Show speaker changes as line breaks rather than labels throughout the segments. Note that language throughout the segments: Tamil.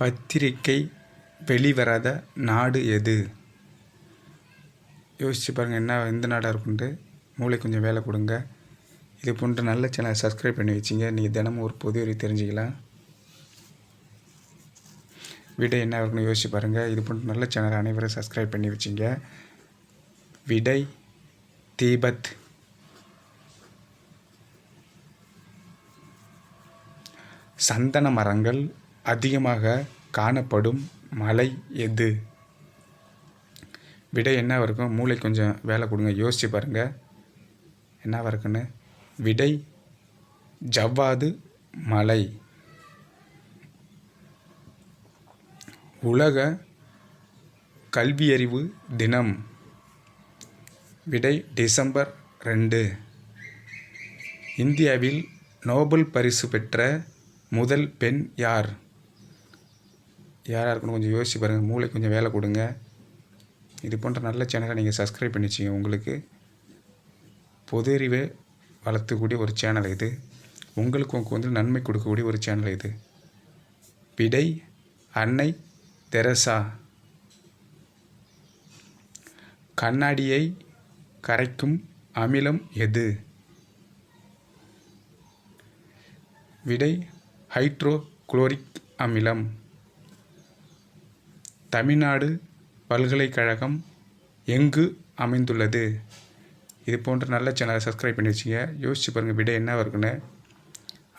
பத்திரிக்கை வெளிவராத நாடு எது யோசிச்சு பாருங்கள் என்ன எந்த நாடாக இருக்குன்ட்டு மூளை கொஞ்சம் வேலை கொடுங்க இது போன்ற நல்ல சேனலை சப்ஸ்கிரைப் பண்ணி வச்சிங்க நீங்கள் தினமும் ஒரு புது அறிவு தெரிஞ்சுக்கலாம் விடை என்ன இருக்கணும் யோசிச்சு பாருங்கள் இது போன்ற நல்ல சேனல் அனைவரும் சப்ஸ்கிரைப் பண்ணி வச்சிங்க விடை தீபத் சந்தன மரங்கள் அதிகமாக காணப்படும் மலை எது விடை என்ன இருக்கும் மூளை கொஞ்சம் வேலை கொடுங்க யோசித்து பாருங்கள் என்ன இருக்குன்னு விடை ஜவ்வாது மலை உலக கல்வியறிவு தினம் விடை டிசம்பர் ரெண்டு இந்தியாவில் நோபல் பரிசு பெற்ற முதல் பெண் யார் யாராக இருக்கணும் கொஞ்சம் யோசிச்சு பாருங்கள் மூளை கொஞ்சம் வேலை கொடுங்க இது போன்ற நல்ல சேனலை நீங்கள் சப்ஸ்கிரைப் பண்ணிச்சிங்க உங்களுக்கு பொது அறிவை வளர்த்துக்கூடிய ஒரு சேனல் இது உங்களுக்கு வந்து நன்மை கொடுக்கக்கூடிய ஒரு சேனல் இது விடை அன்னை தெரசா கண்ணாடியை கரைக்கும் அமிலம் எது விடை ஹைட்ரோ குளோரிக் அமிலம் தமிழ்நாடு பல்கலைக்கழகம் எங்கு அமைந்துள்ளது இது போன்ற நல்ல சேனலை சப்ஸ்கிரைப் பண்ணி வச்சுங்க யோசிச்சு பாருங்கள் விடை என்ன இருக்குன்னு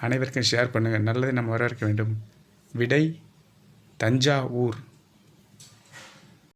அனைவருக்கும் ஷேர் பண்ணுங்கள் நல்லதை நம்ம வரவேற்க வேண்டும் விடை தஞ்சாவூர்